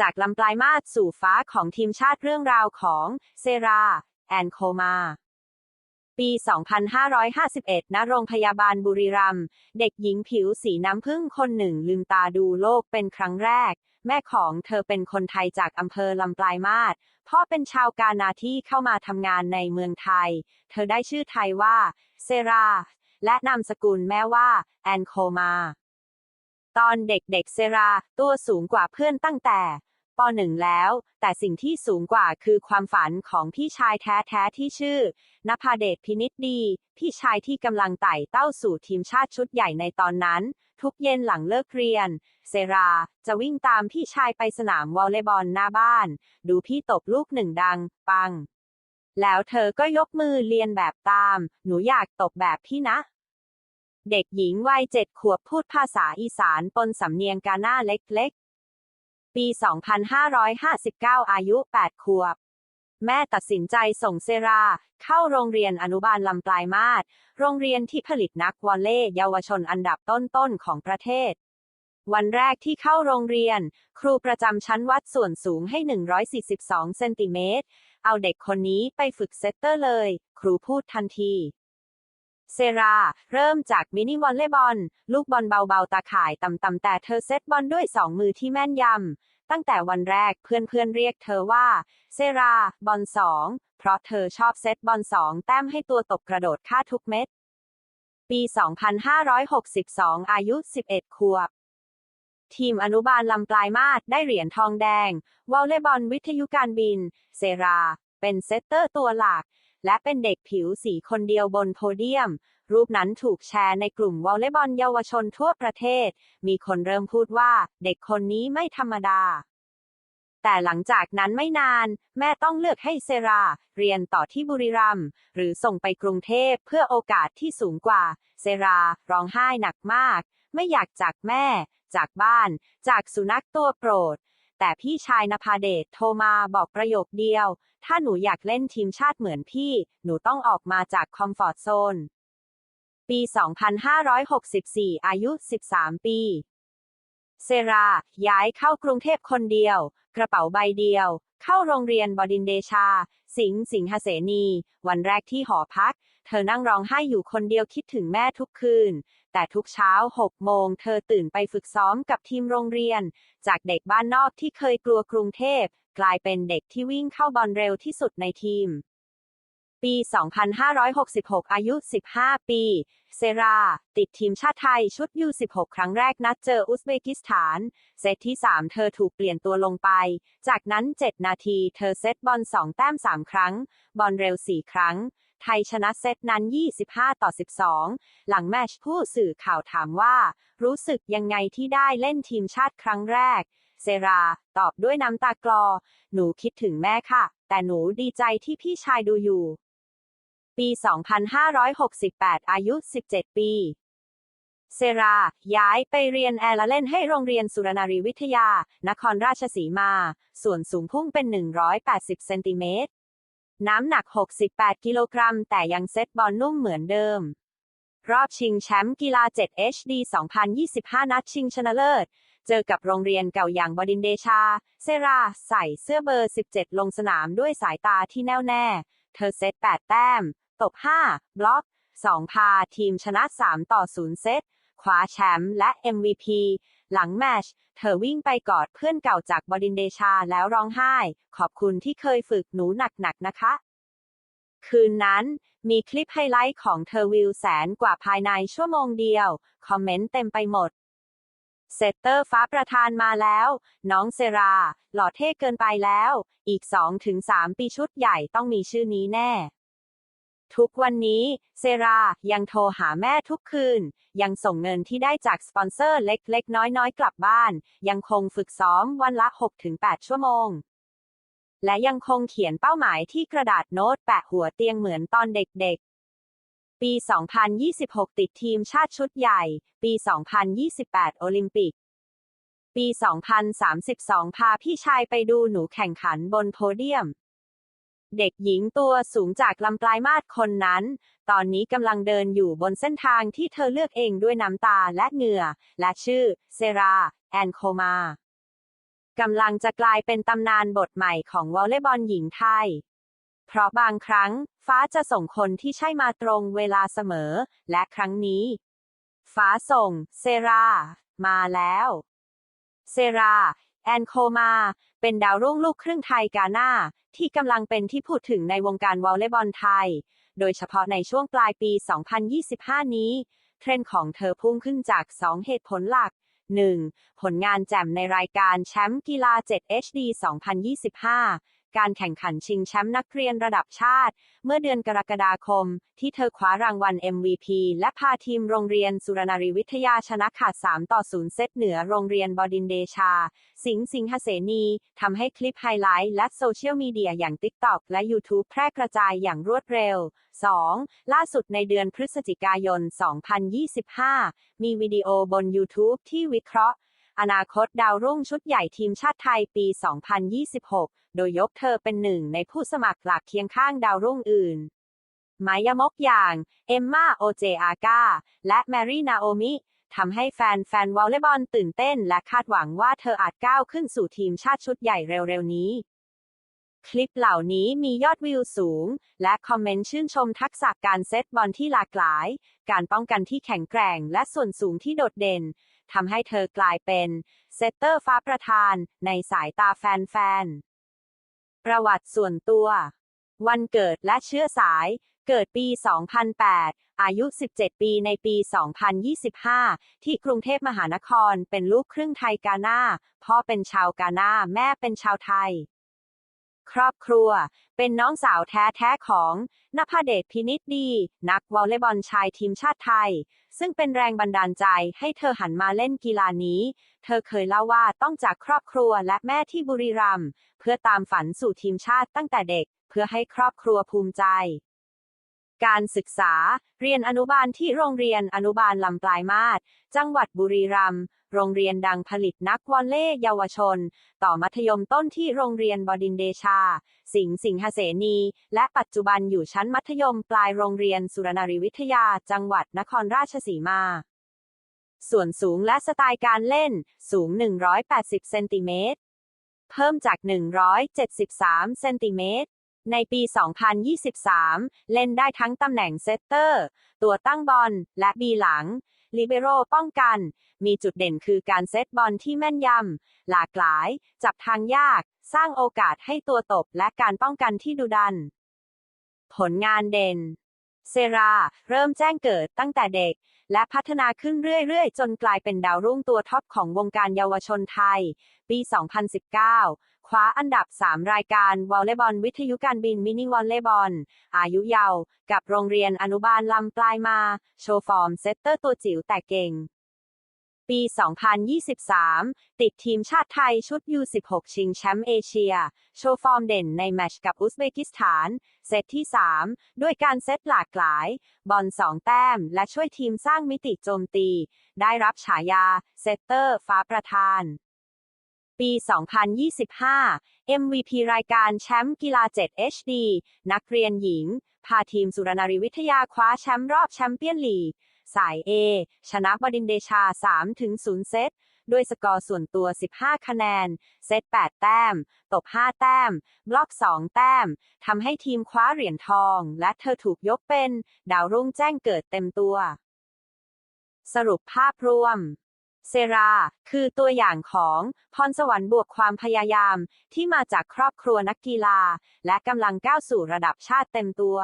จากลำปลายมาศสู่ฟ้าของทีมชาติเรื่องราวของเซรา แอนโคมา ปี 2551 ณ โรงพยาบาลบุรีรัมย์เด็กหญิงผิวสีน้ำผึ้งคนหนึ่งลืมตาดูโลกเป็นครั้งแรก แม่ของเธอเป็นคนไทยจากอำเภอลำปลายมาศพ่อเป็นชาวกานาที่เข้ามาทำงานในเมืองไทย เธอได้ชื่อไทยว่า เซรา และนามสกุลแม่ว่า แอนโคมา ตอนเด็กๆเซรา ตัวสูงกว่าเพื่อนตั้งแต่ปหนึ่งแล้ว แต่สิ่งที่สูงกว่าคือความฝันของพี่ชายแท้ๆที่ชื่อนภาเดชพินิจดี พี่ชายที่กำลังไต่เต้าสู่ทีมชาติชุดใหญ่ในตอนนั้น ทุกเย็นหลังเลิกเรียน เซราจะวิ่งตามพี่ชายไปสนามวอลเลย์บอลหน้าบ้าน ดูพี่ตบลูกหนึ่งดัง ปัง แล้วเธอก็ยกมือเรียนแบบตาม หนูอยากตบแบบพี่นะ เด็กหญิงวัยเจ็ดขวบพูดภาษาอีสานปนสำเนียงกาหน้าเล็กๆ ปี 2559 อายุ 8 ขวบ แม่ตัดสินใจส่งเซรา เข้าโรงเรียนอนุบาลลำปลายมาศ โรงเรียนที่ผลิตนักวอลเลย์เยาวชนอันดับต้นๆ ของประเทศวันแรกที่เข้าโรงเรียน ครูประจำชั้นวัดส่วนสูงให้ 142 เซนติเมตร เอาเด็กคนนี้ไปฝึกเซตเตอร์เลย ครูพูดทันที เซรา เริ่มจากมินิวอลเลย์บอล ลูกบอลเบาๆ ตาข่ายต่ำๆแต่เธอเซตบอลด้วยสองมือที่แม่นยำ ตั้งแต่วันแรกเพื่อนๆเรียกเธอว่า เซรา บอลสอง เพราะเธอชอบเซตบอลสองแต้มให้ตัวตบกระโดดค่าทุกเม็ด ปี 2562 อายุ 11 ขวบ ทีมอนุบาลลำปลายมาศได้เหรียญทองแดง วอลเลย์บอลวิทยุการบิน เซรา เป็นเซตเตอร์ตัวหลัก และเป็นเด็กผิวสีคนเดียวบนโพเดียม รูปนั้นถูกแชร์ในกลุ่มวอลเลย์บอลเยาวชนทั่วประเทศ มีคนเริ่มพูดว่า เด็กคนนี้ไม่ธรรมดา แต่หลังจากนั้นไม่นาน แม่ต้องเลือกให้เซรา เรียนต่อที่บุรีรัมย์หรือส่งไปกรุงเทพเพื่อโอกาสที่สูงกว่า เซราร้องไห้หนักมาก ไม่อยากจากแม่ จากบ้าน จากสุนัขตัวโปรด แต่พี่ชายนภาเดชโทรมาบอกประโยคเดียว ถ้าหนูอยากเล่นทีมชาติเหมือนพี่ หนูต้องออกมาจากคอมฟอร์ทโซน ปี 2564 อายุ 13 ปี เซรา ย้ายเข้ากรุงเทพคนเดียว กระเป๋าใบเดียว เข้าโรงเรียนบดินเดชา สิงห์สิงหเสนี วันแรกที่หอพัก เธอนั่งร้องไห้อยู่คนเดียวคิดถึงแม่ทุกคืน แต่ทุกเช้า 6 โมง เธอตื่นไปฝึกซ้อมกับทีมโรงเรียน จากเด็กบ้านนอกที่เคยกลัวกรุงเทพ กลายเป็นเด็กที่วิ่งเข้าบอลเร็วที่สุดในทีม ปี 2566 อายุ 15 ปี เซรา ติดทีมชาติไทยชุด U16 ครั้งแรกนัดเจออุซเบกิสถาน เซตที่ 3 เธอถูกเปลี่ยนตัวลงไป จากนั้น 7 นาที เธอเซตบอล 2 แต้ม 3 ครั้ง บอลเร็ว 4 ครั้ง ไทยชนะเซตนั้น 25 ต่อ 12 หลังแมชผู้สื่อข่าวถามว่า รู้สึกยังไงที่ได้เล่นทีมชาติครั้งแรก เซรา ตอบด้วยน้ำตากลอ หนูคิดถึงแม่ค่ะ แต่หนูดีใจที่พี่ชายดูอยู่ ปี 2568 อายุ 17 ปีเซรา ย้ายไปเรียนแอร์และเล่นให้โรงเรียนสุรนารีวิทยา นครราชสีมา ส่วนสูงพุ่งเป็น 180 เซนติเมตร น้ำหนัก 68 กิโลกรัม แต่ยังเซตบอลนุ่มเหมือนเดิม รอบชิงแชมป์กีฬา 7 HD 2025 นัดชิงชนะเลิศ เจอกับโรงเรียนเก่าอย่างบดินเดชา เซรา ใส่เสื้อเบอร์ 17 ลงสนามด้วยสายตาที่แน่วแน่ เธอเซต 8 แต้ม ตบ 5 บล็อก 2 พาทีมชนะ 3 ต่อ 0 เซตคว้าแชมป์และ MVP หลังแมช เธอวิ่งไปกอดเพื่อนเก่าจากบดินทร์เดชาแล้วร้องไห้ ขอบคุณที่เคยฝึกหนูหนักๆนะคะ คืนนั้นมีคลิปไฮไลท์ของเธอวิวแสนกว่าภายในชั่วโมงเดียว คอมเมนต์เต็มไปหมดเซตเตอร์ฟ้าประธานมาแล้ว น้องเซรา หล่อเท่เกินไปแล้ว อีก2-3ปีชุดใหญ่ต้องมีชื่อนี้แน่ ทุกวันนี้ เซรายังโทรหาแม่ทุกคืน ยังส่งเงินที่ได้จากสปอนเซอร์เล็ก ๆ น้อย ๆ กลับบ้าน ยังคงฝึกซ้อมวันละ 6-8 ชั่วโมง และยังคงเขียนเป้าหมายที่กระดาษโน้ตแปะหัวเตียงเหมือนตอนเด็ก ๆปี 2026 ติดทีมชาติชุดใหญ่ ปี 2028 โอลิมปิก ปี 2032 พาพี่ชายไปดูหนูแข่งขันบนโพเดียม เด็กหญิงตัวสูงจากลำปลายมาศคนนั้น ตอนนี้กำลังเดินอยู่บนเส้นทางที่เธอเลือกเองด้วยน้ำตาและเหงื่อ และชื่อ เซรา แอนโคมากำลังจะกลายเป็นตำนานบทใหม่ของวอลเลย์บอลหญิงไทย เพราะบางครั้ง ฟ้าจะส่งคนที่ใช่มาตรงเวลาเสมอ และครั้งนี้ ฟ้าส่ง เซรา มาแล้ว เซรา แอนโคมา เป็นดาวรุ่งลูกครึ่งไทยกาหน้า ที่กำลังเป็นที่พูดถึงในวงการวอลเลย์บอลไทย โดยเฉพาะในช่วงปลายปี 2025 นี้ เทรนด์ของเธอพุ่งขึ้นจาก 2 เหตุผลหลัก 1. ผลงานแจ่มในรายการแชมป์กีฬา 7 HD 2025 การแข่งขันชิงแชมป์นักเรียนระดับชาติ เมื่อเดือนกรกฎาคม ที่เธอคว้ารางวัล MVP และพาทีมโรงเรียนสุรนารีวิทยาชนะขาด 3 ต่อ 0 เซตเหนือโรงเรียนบดินเดชา สิงห์สิงหเสนีทำให้คลิปไฮไลท์และโซเชียลมีเดียอย่าง TikTok และ YouTube แพร่กระจายอย่างรวดเร็ว 2. ล่าสุดในเดือนพฤศจิกายน 2025 มีวิดีโอบน YouTube ที่วิเคราะห์ อนาคตดาวรุ่งชุดใหญ่ทีมชาติไทยปี 2026 โดยยกเธอเป็นหนึ่งในผู้สมัครหลักเคียงข้างดาวรุ่งอื่นมายมกอย่าง เอมมาโอเจอากา และแมรี่นาโอมิทำให้แฟนแฟนวอลเลย์บอลตื่นเต้น และคาดหวังว่าเธออาจก้าวขึ้นสู่ทีมชาติชุดใหญ่เร็วๆนี้ คลิปเหล่านี้มียอดวิวสูง และคอมเมนต์ชื่นชมทักษะการเซตบอลที่หลากหลาย การป้องกันที่แข็งแกร่ง และส่วนสูงที่โดดเด่น ทำให้เธอกลายเป็นเซตเตอร์ฟ้าประธานในสายตาแฟนๆ ประวัติส่วนตัว วันเกิดและเชื้อสาย เกิดปี 2008 อายุ 17 ปีในปี 2025 ที่กรุงเทพมหานคร เป็นลูกครึ่งไทยกาหน้า พ่อเป็นชาวกาหน้า แม่เป็นชาวไทย ครอบครัว เป็นน้องสาวแท้ๆของนภเดชพินิจดี นักวอลเลย์บอลชายทีมชาติไทย ซึ่งเป็นแรงบันดาลใจให้เธอหันมาเล่นกีฬานี้ เธอเคยเล่าว่าต้องจากครอบครัวและแม่ที่บุรีรัมย์เพื่อตามฝันสู่ทีมชาติตั้งแต่เด็ก เพื่อให้ครอบครัวภูมิใจ การศึกษา เรียนอนุบาลที่โรงเรียนอนุบาลลำปลายมาศ จังหวัดบุรีรัมย์ โรงเรียนดังผลิตนักวอลเลย์เยาวชน ต่อมัธยมต้นที่โรงเรียนบดินเดชา สิงห์สิงหเสนี และปัจจุบันอยู่ชั้นมัธยมปลายโรงเรียนสุรนารีวิทยา จังหวัดนครราชสีมาส่วนสูงและสไตล์การเล่น สูง 180 เซนติเมตร เพิ่มจาก 173 เซนติเมตร ในปี 2023 เล่นได้ทั้งตำแหน่งเซตเตอร์ ตัวตั้งบอล และบีหลังลิเบโรป้องกัน มีจุดเด่นคือการเซตบอลที่แม่นยำ หลากหลาย จับทางยาก สร้างโอกาสให้ตัวตบและการป้องกันที่ดุดัน ผลงานเด่น เซรา เริ่มแจ้งเกิดตั้งแต่เด็ก และพัฒนาขึ้นเรื่อยๆ จนกลายเป็นดาวรุ่งตัวท็อปของวงการเยาวชนไทย ปี 2019 คว้าอันดับ 3 รายการวอลเลย์บอลวิทยุการบินมินิวอลเลย์บอล อายุเยาว์กับโรงเรียนอนุบาลลำปลายมา โชว์ฟอร์มเซตเตอร์ตัวจิ๋วแต่เก่ง ปี 2023 ติดทีมชาติไทยชุด U16 ชิงแชมป์เอเชีย โชว์ฟอร์มเด่นในแมตช์กับอุซเบกิสถาน เซตที่ 3 ด้วยการเซตหลากหลาย บอล2แต้ม และช่วยทีมสร้างมิติโจมตี ได้รับฉายา เซตเตอร์ ฟ้าประธานปี 2025 MVP รายการแชมป์กีฬา 7 HD นักเรียนหญิง พาทีมสุรนารีวิทยาคว้าแชมป์รอบแชมเปี้ยนลีก สาย A ชนะบดินเดชา 3-0 เซต ด้วยสกอร์ส่วนตัว 15 คะแนน เซต 8 แต้ม ตบ 5 แต้ม บล็อก 2 แต้ม ทำให้ทีมคว้าเหรียญทอง และเธอถูกยกเป็น ดาวรุ่งแจ้งเกิดเต็มตัว สรุปภาพรวมเซรา คือตัวอย่างของพรสวรรค์บวกความพยายามที่มาจากครอบครัวนักกีฬา และกำลังก้าวสู่ระดับชาติเต็มตัว